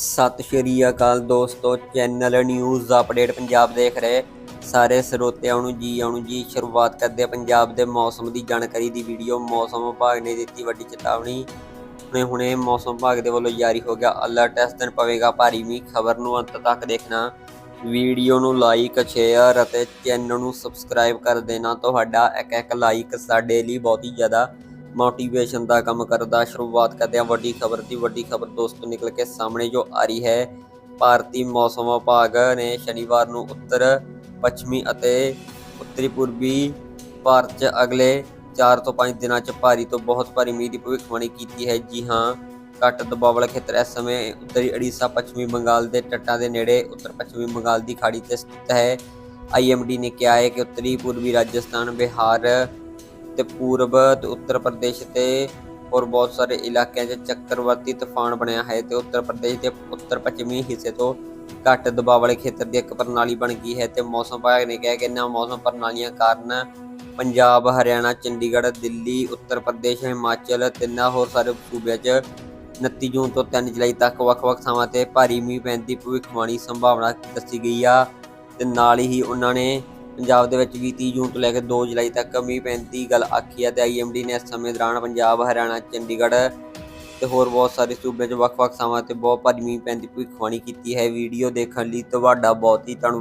ਸਤਿ ਸ਼੍ਰੀ ਅਕਾਲ ਦੋਸਤੋ channel news update Punjab ਦੇਖ ਰਹੇ। ਸਾਰੇ ਸਰੋਤਿਆਂ ਨੂੰ ਜੀ ਆਉਣ ਜੀ, ਸ਼ੁਰੂਆਤ ਕਰਦੇ ਪੰਜਾਬ ਦੇ ਮੌਸਮ ਦੀ ਜਾਣਕਾਰੀ ਦੀ ਵੀਡੀਓ ਮੌਸਮ ਵਿਭਾਗ ਨੇ ਦਿੱਤੀ ਵੱਡੀ ਚੇਤਾਵਨੀ। ਹੁਣੇ ਹੁਣੇ ਮੌਸਮ ਵਿਭਾਗ ਦੇ ਵੱਲੋਂ ਜਾਰੀ ਹੋ ਗਿਆ ਅਲਰਟ ਇਸ ਦਿਨ ਪਵੇਗਾ ਭਾਰੀ ਮੀਂਹ। ਖਬਰ ਨੂੰ ਅੰਤ ਤੱਕ ਦੇਖਣਾ। ਵੀਡੀਓ ਨੂੰ ਲਾਈਕ ਸ਼ੇਅਰ ਅਤੇ ਚੈਨਲ ਨੂੰ ਸਬਸਕ੍ਰਾਈਬ ਕਰ ਦੇਣਾ। ਤੁਹਾਡਾ ਇੱਕ ਇੱਕ ਲਾਈਕ ਸਾਡੇ ਲਈ ਬਹੁਤ ਹੀ ਜ਼ਿਆਦਾ ਮੋਟੀਵੇਸ਼ਨ ਦਾ ਕੰਮ ਕਰਦਾ, ਸ਼ੁਰੂਆਤ ਕਰਦੇ ਹਾਂ ਵੱਡੀ ਖਬਰ ਦੀ, ਵੱਡੀ ਖਬਰ ਦੋਸਤੋ ਨਿਕਲ ਕੇ ਸਾਹਮਣੇ ਜੋ ਆ ਰਹੀ ਹੈ, ਭਾਰਤੀ ਮੌਸਮ ਵਿਭਾਗ ਨੇ ਸ਼ਨੀਵਾਰ ਨੂੰ ਉੱਤਰ, ਪੱਛਮੀ ਅਤੇ ਉੱਤਰੀ ਪੂਰਬੀ ਭਾਰਤ 'ਚ ਅਗਲੇ 4 ਤੋਂ 5 ਦਿਨਾਂ 'ਚ ਭਾਰੀ ਤੋਂ ਬਹੁਤ ਭਾਰੀ ਮੀਂਹ ਦੀ ਭਵਿੱਖਬਾਣੀ ਕੀਤੀ ਹੈ। ਜੀ ਹਾਂ, ਘੱਟ ਦਬਾਅ ਵਾਲਾ ਖੇਤਰ ਇਸ ਸਮੇਂ ਉੱਤਰੀ ਓਡੀਸ਼ਾ ਪੱਛਮੀ ਬੰਗਾਲ ਦੇ ਤੱਟਾਂ ਦੇ ਨੇੜੇ, ਉੱਤਰ ਪੱਛਮੀ ਬੰਗਾਲ ਦੀ ਖਾੜੀ ਤੇ ਸਥਿਤ ਹੈ। ਆਈਐਮਡੀ ਨੇ ਕਿਹਾ ਹੈ ਕਿ ਉੱਤਰੀ ਪੂਰਬੀ ਰਾਜਸਥਾਨ, ਬਿਹਾਰ ਤੇ ਪੂਰਬ ਤੇ ਉੱਤਰ ਪ੍ਰਦੇਸ਼ ਤੇ ਹੋਰ ਬਹੁਤ ਸਾਰੇ ਇਲਾਕਿਆਂ 'ਚ ਚੱਕਰਵਾਤੀ ਤੂਫਾਨ ਬਣਿਆ ਹੈ ਤੇ ਉੱਤਰ ਪ੍ਰਦੇਸ਼ ਦੇ ਉੱਤਰ ਪੱਛਮੀ ਹਿੱਸੇ ਤੋਂ ਘੱਟ ਦਬਾਅ ਵਾਲੇ ਖੇਤਰ ਦੀ ਇੱਕ ਪ੍ਰਣਾਲੀ ਬਣ ਗਈ ਹੈ ਤੇ ਮੌਸਮ ਵਿਭਾਗ ਨੇ ਕਿਹਾ ਕਿ ਇਹਨਾਂ ਮੌਸਮ ਪ੍ਰਣਾਲੀਆਂ ਕਾਰਨ ਪੰਜਾਬ, ਹਰਿਆਣਾ, ਚੰਡੀਗੜ੍ਹ, ਦਿੱਲੀ, ਉੱਤਰ ਪ੍ਰਦੇਸ਼, ਹਿਮਾਚਲ ਤੇ ਤਿੰਨਾਂ ਹੋਰ ਸਾਰੇ ਸੂਬਿਆਂ 'ਚ 29 ਜੂਨ ਤੋਂ 3 ਜੁਲਾਈ ਤੱਕ ਵੱਖ-ਵੱਖ ਥਾਵਾਂ ਤੇ ਭਾਰੀ ਮੀਂਹ ਪੈਣ ਦੀ ਭਵਿੱਖਬਾਣੀ ਸੰਭਾਵਨਾ ਦੱਸੀ ਗਈ ਆ ਤੇ ਨਾਲ ਹੀ ਉਹਨਾਂ ਨੇ ਪੰਜਾਬ ਦੇ ਵਿੱਚ ਵੀ 30 ਜੂਨ ਤੋਂ ਲੈ ਕੇ 2 ਜੁਲਾਈ ਤੱਕ ਮੀਂਹ ਪੈਣ ਦੀ ਗੱਲ ਆਖੀ ਹੈ ਤੇ ਆਈਐਮਡੀ ਨੇ ਇਸ ਸਮੇਂ ਦੌਰਾਨ ਪੰਜਾਬ, ਹਰਿਆਣਾ, ਚੰਡੀਗੜ੍ਹ ਤੇ ਹੋਰ ਬਹੁਤ ਸਾਰੇ ਸੂਬਿਆਂ 'ਚ ਵੱਖ-ਵੱਖ ਥਾਵਾਂ ਤੇ ਬਹੁਤ ਭਾਰੀ ਮੀਂਹ ਪੈਣ ਦੀ ਭਵਿੱਖਬਾਣੀ ਕੀਤੀ ਹੈ। ਵੀਡੀਓ ਦੇਖਣ ਲਈ ਤੁਹਾਡਾ ਬਹੁਤ ਹੀ ਧੰਨਵਾਦ।